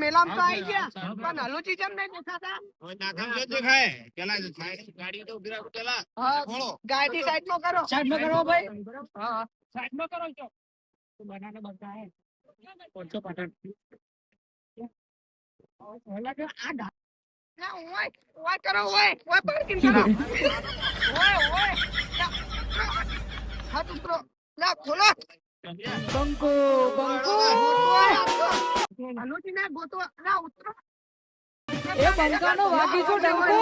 મેલામ તો આવી ગયા. પણ હલુચી કેમ નહીં દેખાતા. હવે દેખાય પેલા ગાડી તો ઊભી રાખો પેલા. હા ગાડી સાઈડમાં કરો. સાઈડમાં કરો ભાઈ. હા હા. સાઈડમાં કરો છો. બનાને બધા હે. ઓછો પાટણ. આ ઓય, ઓય કરો, ઓય, ઓય parking કરો. ઓય, ઓય. ના, હાથ ઉતરો. ના, ખોલો. બંકો બંકો. હલુચી ના ગોતવા. ના, ઉતરો. એ બંકાનો વાગી છો ડંકો.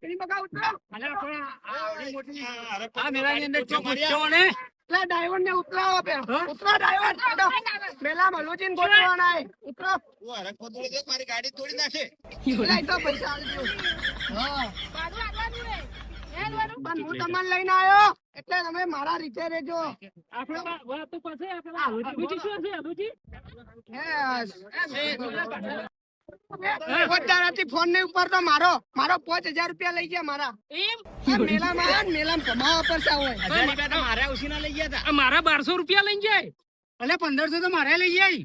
પેલી બગા ઉતરો. આ મેળાની અંદર ચો પૂછ્યો ને એટલે driver ને ઉતરાવો પેલા. ઉતરો. હેડો. મેલામાં હલુચીને ગોતવાના હે. ઉતરો. ઓ અરે પતોડી દે મારી ગાડી તોડી નાખે લે, તો પૈસા આલજો. હા. પણ હું તમને લઈને આવ્યો એટલે તમે મારા રીતે રહેજો. બા- તો મારો મારો પાંચ હજાર રૂપિયા લઈ ગયા મારા. મેલામાં મેલામાં કમાવા પડશે હોય. ગયા મારા બારસો રૂપિયા લઈ જાય. એટલે પંદરસો તો મારે લઈ જાય.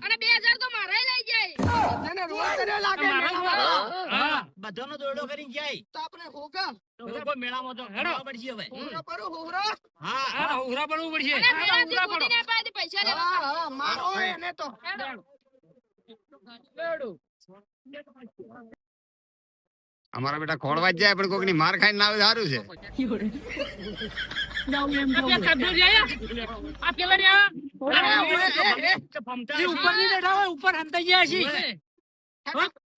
અને રોલ કર્યો લાગે મેલામાં. હા. બધાનો દોરડો કરીને જાય. તો આપણે હોગા. મેળામાં તો હેડો. પડશે હવે. હોગા પરો હોગરો? હા. હા ઉઘરા પડવું પડશે ઉઘરા પડો હા હા મારો એને તો. અમારા બેટા ખોળવા જ જાય પણ કોકની માર ખાઈને ના આવે સારું છે. ઉપર ગયા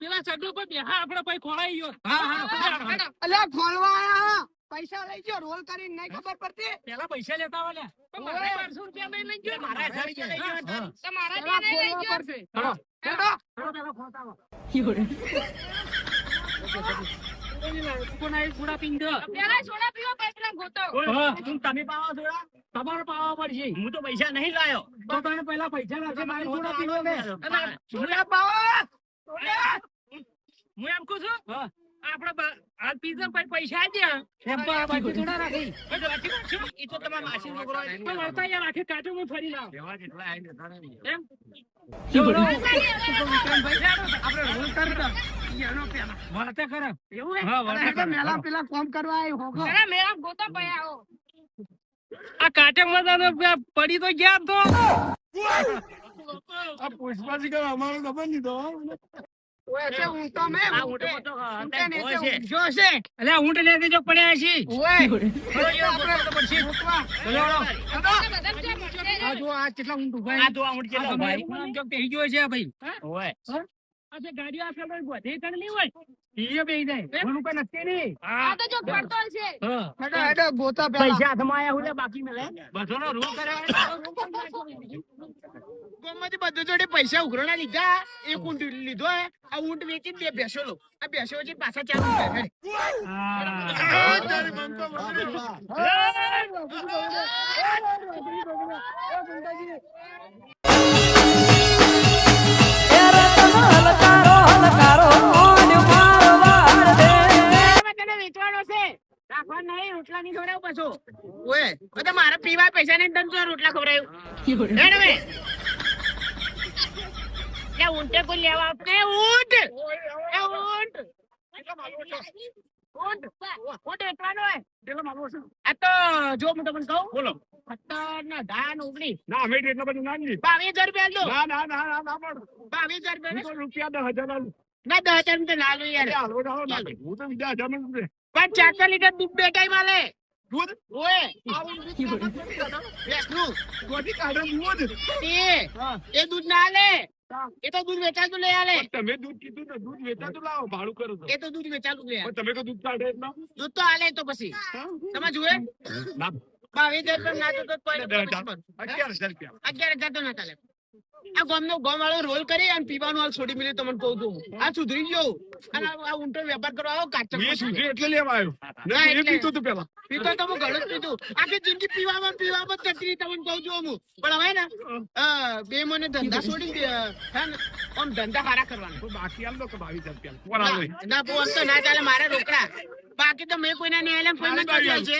પેલા ચડ્ડુ પર બેહા આપડે પછી ખોળાઈ ગયો હા હા અલ્યા ખોલવા આયા પૈસા લઈ ગયો રોલ કરીને નહીં ખબર પડતી પેલા પૈસા લેતા હોય લે મારા બારસો રૂપિયા લઈ લઈ ગયો મારા હજાર રૂપિયા લઈ ગયો. હા, હા. પેલા ખોલવા પડશે હેડો. હેડો. હેડો પેલા ખોળતા આવો. કોણ આવી થોડા પીંગ દો. હા, તું તમે પાવા? તમારે પડશે. હું તો પૈસા નહીં લાયો તો તમે પેલા પૈસા લાવજો, મારે. હું એમ કહું છું આપડે આ પીઝા પછી પૈસા આજે એમ તો આ બાજુ થોડા રાખી. ઈ તો તમારા માસી છોકરો હોય. પણ વળતા યાર આખે કાચો હું ફરી લાવ. એમ? આપણે રોલ કરતા એનો પેલા. વળતા ખરા. એવું હે? હા અરે મેલા પેલા કોમ કરવા આવ્યો હોગો આ કાટે તો પડી તો ગયા તો. આ પુષ્પાજી કે અમારો ખબર નહીં તો ઊંટો લેતી જો પડ્યા છે ઓય ચલો, યાર, ગોતવા તો પડશે. ગોતવા. ચલો, હેડો. હેડો. આ જો આ કેટલા ઊંટ ઊભા આ જો આ ઊંટ કેટલા ઊભા છે. આમ જો બેહી ગયો છે આ ભાઈ ઓય. આ જે ગાડીઓ આ પેલો બધે નહીં હોય ઈ બેહી જાય ઓલું કોઈ નક્કી નહીં હા હેડો હેડો ગોતા પેલા પૈસા હાથમાં હુલે બાકી મેલે બધાનો રૂલ કર્યો ગોમાંથી બધું જોડે પૈસા ઉઘરાણા લીધા એક ઊંટ લીધો આ ઊંટ વેચી બે ભેંસો લો આ ભેંસો વેચી પાછા ચાલુ કરે ની ઓએ પાછો મારા પીવા પૈસા નહીં તને તો રોટલા ખવડાવ્યું હેડ હવે. લે ઊંટે કોઈ લેવા આપને ઊંટ! એ ઊંટ! ઊંટ! ઊંટ વેચવાનો હે આ તો જો હું તમને કહું બોલો. સત્તર ધાન ઓગણીસ ના અમે એટલા બધું ના નહીં બાવીસ હજાર રૂપિયા લો ના ના ના ના ના પણ બાવીસ હજાર રૂપિયા રૂપિયા દસ હજાર આલું. ના દસ હજાર તો ના લો યાર. ના. હું તો બીજા હજાર પણ ચારસો લીટર દૂધ બે ટાઈમ આલે દૂધ ભેંસનું. ગોટી કાઢો દૂધ એ એ દૂધ ના લે એ તો દૂધ વેચાતું લઈ આલે. તમે દૂધ કીધું ને દૂધ વેચાતું લાવો ભાડું કરો એ તો દૂધ વેચાતું લઈ તમે તો દૂધ કાઢે ના. દૂધ તો આલે તો પછી. તમે જુએ ના. બાવીસ હજાર તો ના તો અગિયાર હજાર રૂપિયા. અગિયાર હજાર તો ના ચાલે. આ ગામનો ગામ વાળો રોલ કરી અને પીવાનું હાલ છોડી મિલે તમને કહું છું. આ સુધરી ગયો. અને આ ઊંટો વેપાર કરવા આવો કાચો મેં સુધરી એટલે લેવા આવ્યો. ના, એ પીતો તો પેલા. પીતો તો હું ઘણું પીતો આખી જિંદગી પીવામાં પીવામાં જ તમને કહું છું હું પણ હવે ને બે મને ધંધા છોડી દે હે ને આમ ધંધા હારા કરવાના. બાકી આમ તો કે બાવીસ હજાર કોણ આવે? ના ના, તો ના ચાલે મારે રોકડા. બાકી તો મેં કોઈને ન્યાયાલય નથી આલ્યા છે.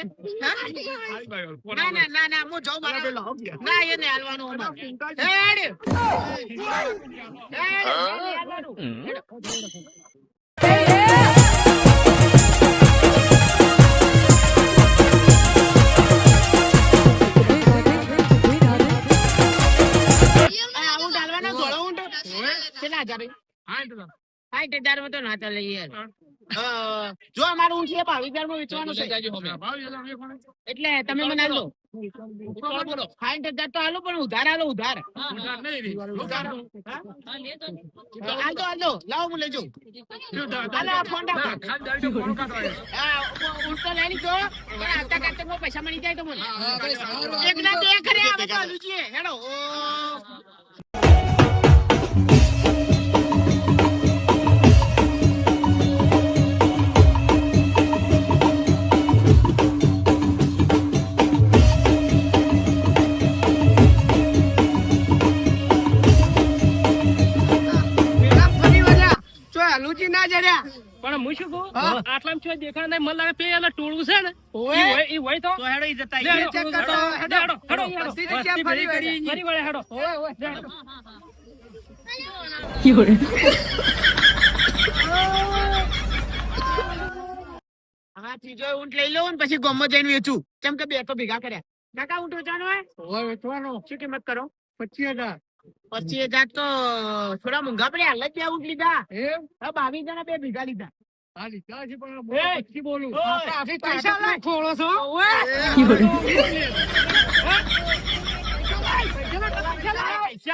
ના, ના, ના, ના, હું જાઉં મારા ના, એ હાલવાનું અમારે. હેડ. હેડ? કેટલા હજાર? હજાર. તો ના ચાલે યાર. અ, જો અમારું ઊંટ છે બાવીસ હજારમાં વેચવાનું છે. હજાર. એટલે તમે મને. સાઠ હજાર તો હાલો પણ ઉધાર હાલો ઉધાર. ઉધાર નહીં હાલો હાલો લાવો હું લેજો. હા, લઈ લીધો પણ આવતા કાર્તકમાં પૈસા મળી જાય તો મને. એક ના બે ખરે આવે તો હાલું છીએ હેડો. હા. છો દેખા નહીં મને લાગે પેલા ટોળું છે ને ઓય ઈ હોય- ઈ હોય તો તો હેડો ઈ જતા લે, ચેક કરતો, હેડો, હેડો. હેડો, હેડો. બધી ફરી. ફરી વળે હેડો ઓય, ઓય. હેડો. હા ત્રીજો ઊંટ લઈ લઉં ને પછી ગોમો જઈને વેચું કેમ કે બે તો ભેગા કર્યા કાકા ઊંટ વેચવાનો હોય ઓય, વેચવાનો. શું કિંમત કરો પચીસ હજાર પચીસ હજાર તો થોડા મોંઘા પડ્યા હાલ જ બે ઊંટ લીધા એમ હા બાવીસ જણા બે ભેગા લીધા હા, લીધા છે પણ બોલું. પૈસા લાય. છો.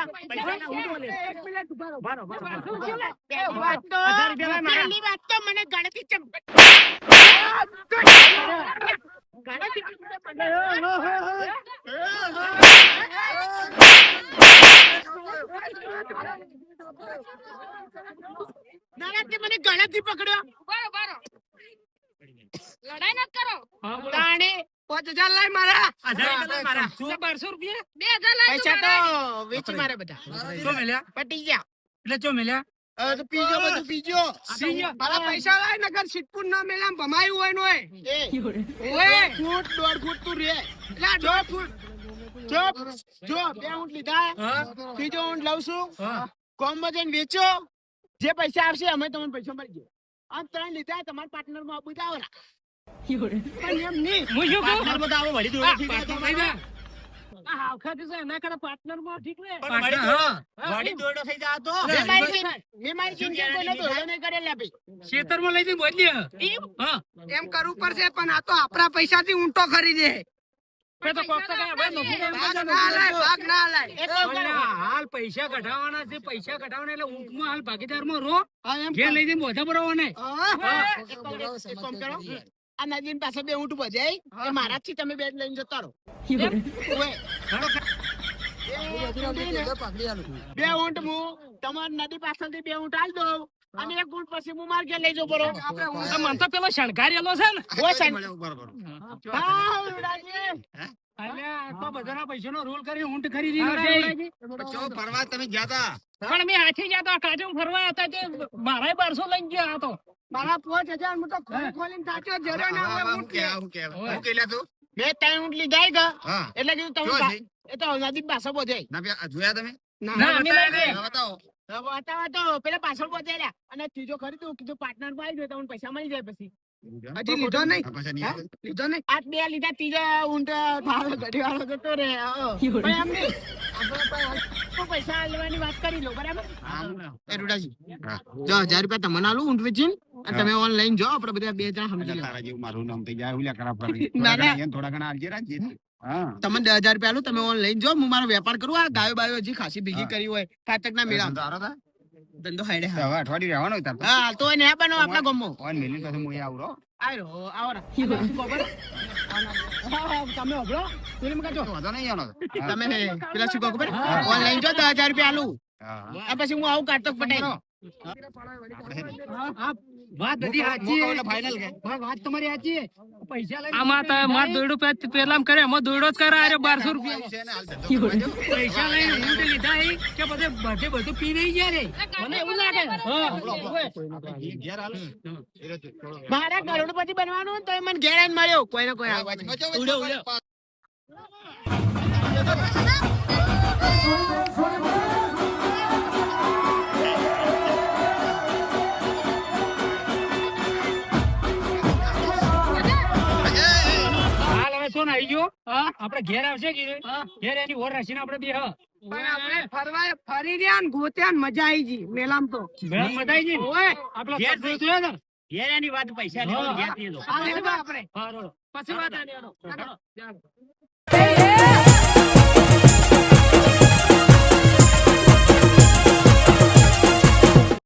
પૈસા પૈસાના ઊંટ બોલે. એક મિનિટ ઊભા રહો. બારો, બારો, બારો. શું છે? પહેલી વાત તો હજાર રૂપિયા લાય મારા. પહેલી વાત તો મને ગણતરી ચમ નાનાથી મને ગણતરી પકડ્યો લડાઈ ન કરો તાણે પાંચ હજાર લાય મારા. બારસો રૂપિયા. બે હજાર લાય પૈસા તો વેચી મારે બધા. શું મળ્યા પટી ગયા. એટલે શું મળ્યા પીજો બધું પીજો. મારા પૈસા લાય નગર સિદ્ધપુર ના મેલામ ભમાયું હોય નો ઓય. ફૂટ દોઢ ફૂટ તું રે. લા દોઢ ફૂટ. જો જો બે ઊંટ લીધા. ત્રીજો ઊંટ લઉં છું. કોમમાં જઈને વેચો. જે પૈસા આવશે અમે તમને પૈસા મળી ગયો આ ત્રણ લીધા તમારા પાર્ટનરમાં બધા જાવ પણ એમ થી કરવું પડશે પણ આ તો આપણા પૈસાથી ઊંટો ખરીદે હાલ પૈસા કઢાવવાના છે પૈસા કઢાવવાના. એટલે ઊંટમાં હાલ ભાગીદારમાં રો એમ ઘેર લઈ જઈને બોધા ને આ નદીન પાસે બે ઊંટ ભજાય એ મારા થી તમે બે લઈને જતા રહો. બે ઊંટ હું તમારી નદી પાછળથી બે ઊંટ આલ દઉં અને એક ઊંટ પછી હું માર ઘેર લઈ જાઉં બરો મને તો પેલો શણગારેલો છે ને. પણ મેં હાથી ગયા હતા કાજુ ફરવા હતા તે મારાય બારસો લઈને ગયા હતો મારા પાંચ હજાર હું તો ખોલી ખોલીને થાક્યો જરો ના હોય હું કે, હું કે. હું કે લે તું? બે ત્રણ ઊંટ લીધા ગા. હા. એટલે કીધું તમે. એ તો નદી પાસે બોજાય ના, બે, જોયા તમે? ના, ના, અમે. બતાવો. બતાવો તો પેલા પાછળ બોજાય અને ત્રીજો ખરીદું કીધું પાર્ટનરમાં આવી ગયો તમને પૈસા મળી જાય પછી. હજી લીધો નહીં. પાછા? લીધો નહીં? આ બે લીધા ત્રીજા ઊંટ ઘડી વાળો જતો રે પણ એમ નહીં. આપણે પણ તો પૈસા લેવાની વાત કરી લો બરાબર? એ રૂડાજી જો હજાર રૂપિયા તમને આલું ઊંટ વેચીને તમે ઓનલાઈન જો આપણે બધા બે જણા સમજી તારા જેવું મારું નામ થઈ જાય ઓલા ખરાબ કરી. ના, ના. થોડા ઘણા એને થોડા ઘણા આપજે રાખજે. હા. દસ હજાર રૂપિયા આલું તમે ઓનલાઈન જો હું મારો વેપાર કરું. આ ગાયો બાયો હજી ખાસી ભીગી કરી હોય કાતક ના મેળા. ધંધો હાઈડે હવે અઠવાડિયું રહેવાનું તો. હા તો એને બનો આપણા ગામમાં. ઓન મેલી તો હું. આયો આવો ખબર? તમે હોભળો પેલી માં કહો, તો વાંધો નહીં આનો. તમે પેલા શું ખબર. ઓનલાઈન જો દસ હજાર રૂપિયા આલું પછી હું આવું કાઢતો પટાઈ વાત બધી સાચી છે. ફાઇનલ કે હા, વાત તમારી સાચી પૈસા લઈને આમાં તો માર દોયડું પે- પેલા કરે એમાં દોડો જ કરે અરે બારસો રૂપિયા. પૈસા હું તો લીધા કે બધે બધે બધું પી રહી ગયા રે. મને એવું લાગે. હા. મારે કરોડપતિ બનવાનું તો મને ઘેર આવીને મળ્યો. કોઈ ને કોઈ ઉડો, ઉડો. આપડે ઘેર આવશે કે ઘેર એની ઓર રાખીને આપડે બે પણ આપણે ફરવા ફરી રહ્યા ને ગોત્યા ને મજા આવી ગઈ મેલામ તો. મેં મતાઈ ગઈ ઓય આપડે ઘેર ને ઘેર એની વાત પૈસા લેવા, ઘેર. પછી વાત આની